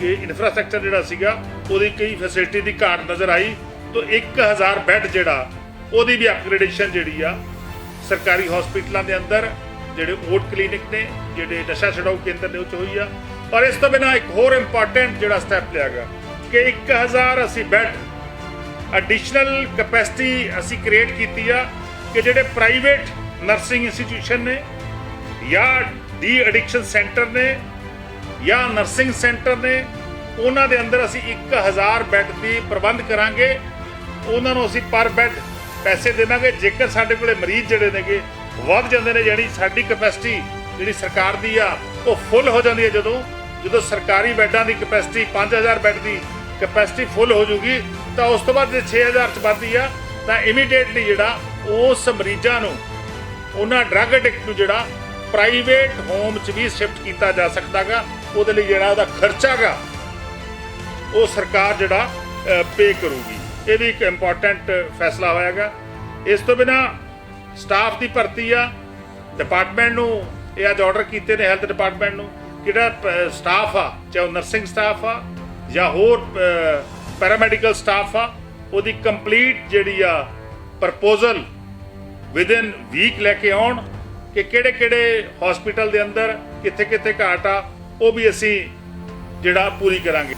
ਕਿ ਇਨਫਰਾਸਟ੍ਰਕਚਰ ਜਿਹੜਾ ਸੀਗਾ, ਉਹਦੀ ਕਈ ਫੈਸਿਲਿਟੀ ਦੀ ਘਾਟ ਨਜ਼ਰ ਆਈ। ਤਾਂ 1000 ਬੈੱਡ ਜਿਹੜਾ, ਉਹਦੀ ਵੀ ਅਪਗ੍ਰੇਡੇਸ਼ਨ ਜਿਹੜੀ ਆ, ਸਰਕਾਰੀ ਹਸਪੀਟਲਾਂ ਦੇ ਅੰਦਰ, ਜਿਹੜੇ ਓਟ ਕਲੀਨਿਕ ਨੇ, ਜਿਹੜੇ ਨਸ਼ਾ ਛਡਾਊ ਕੇਂਦਰ ਨੇ, ਉਹ 'ਚ ਹੋਈ ਆ। ਔਰ ਇਸ ਤੋਂ ਬਿਨਾਂ ਇੱਕ ਹੋਰ ਇੰਪੋਰਟੈਂਟ ਜਿਹੜਾ ਸਟੈਪ ਲਿਆ ਗਿਆ, ਕਿ 1000 ਅਸੀਂ ਬੈੱਡ ਐਡੀਸ਼ਨਲ ਕੈਪੈਸਿਟੀ ਅਸੀਂ ਕ੍ਰੀਏਟ ਕੀਤੀ ਆ, ਕਿ ਜਿਹੜੇ ਪ੍ਰਾਈਵੇਟ ਨਰਸਿੰਗ ਇੰਸਟੀਟਿਊਸ਼ਨ ਨੇ ਜਾਂ ਡੀ ਐਡਿਕਸ਼ਨ ਸੈਂਟਰ ਨੇ ਜਾਂ ਨਰਸਿੰਗ ਸੈਂਟਰ ਨੇ, ਉਹਨਾਂ ਦੇ ਅੰਦਰ ਅਸੀਂ 1000 ਬੈੱਡ ਦੀ ਪ੍ਰਬੰਧ ਕਰਾਂਗੇ। ਉਹਨਾਂ ਨੂੰ ਅਸੀਂ ਪਰ ਬੈੱਡ ਪੈਸੇ ਦੇਵਾਂਗੇ ਜੇਕਰ ਸਾਡੇ ਕੋਲੇ ਮਰੀਜ਼ ਜਿਹੜੇ ਨੇਗੇ, ਵੱਧ ਜਾਂਦੇ ਨੇ ਜਿਹੜੀ ਸਾਡੀ ਕਪੈਸਿਟੀ ਜਿਹੜੀ ਸਰਕਾਰ ਦੀ ਆ, ਉਹ ਫੁੱਲ ਹੋ ਜਾਂਦੀ ਹੈ ਜਦੋਂ। ਜਦੋਂ ਸਰਕਾਰੀ ਬੈੱਡਾਂ ਦੀ ਕੈਪੈਸਿਟੀ 5000 ਬੈੱਡ ਦੀ ਕਪੈਸਿਟੀ ਫੁੱਲ ਹੋ ਜੂਗੀ, ਤਾਂ ਉਸ ਤੋਂ ਬਾਅਦ ਜੇ 6000 ਚ ਵੱਧਦੀ ਆ, ਤਾਂ ਇਮੀਡੀਏਟਲੀ ਜਿਹੜਾ ਉਸ ਮਰੀਜ਼ਾਂ ਨੂੰ, ਉਹਨਾਂ ਡਰੱਗ ਐਡਿਕਟ ਨੂੰ ਜਿਹੜਾ ਪ੍ਰਾਈਵੇਟ ਹੋਮ ਚ ਵੀ ਸ਼ਿਫਟ ਕੀਤਾ ਜਾ ਸਕਦਾਗਾ, ਉਹਦੇ ਲਈ ਜਿਹੜਾ ਉਹਦਾ ਖਰਚਾਗਾ, ਉਹ ਸਰਕਾਰ ਜਿਹੜਾ ਪੇ ਕਰੂਗੀ। ਇਹ ਵੀ ਇੱਕ ਇੰਪੋਰਟੈਂਟ ਫੈਸਲਾ ਹੋਇਆਗਾ। ਇਸ ਤੋਂ ਬਿਨਾ ਸਟਾਫ ਦੀ ਭਰਤੀ ਆ ਡਿਪਾਰਟਮੈਂਟ ਨੂੰ, ਇਹ ਅੱਜ ਆਰਡਰ ਕੀਤੇ ਨੇ ਹੈਲਥ ਡਿਪਾਰਟਮੈਂਟ ਨੂੰ ਜਿਹੜਾ ਸਟਾਫ ਆ, ਚਾਹੇ ਨਰਸਿੰਗ ਸਟਾਫ ਆ, ਜਾਂ ਹੋਰ ਪੈਰਾਮੈਡੀਕਲ ਸਟਾਫ ਆ, ਉਹਦੀ ਕੰਪਲੀਟ ਜਿਹੜੀ ਆ ਪ੍ਰਪੋਜ਼ਲ ਵਿਦਿਨ ਵੀਕ ਲੈ ਕੇ ਆਉਣ ਕਿ ਕਿਹੜੇ ਕਿਹੜੇ ਹਸਪੀਟਲ ਦੇ ਅੰਦਰ ਕਿੱਥੇ ਕਿੱਥੇ ਘਾਟ ਆ, ਉਹ ਵੀ ਅਸੀਂ ਜਿਹੜਾ ਪੂਰੀ ਕਰਾਂਗੇ।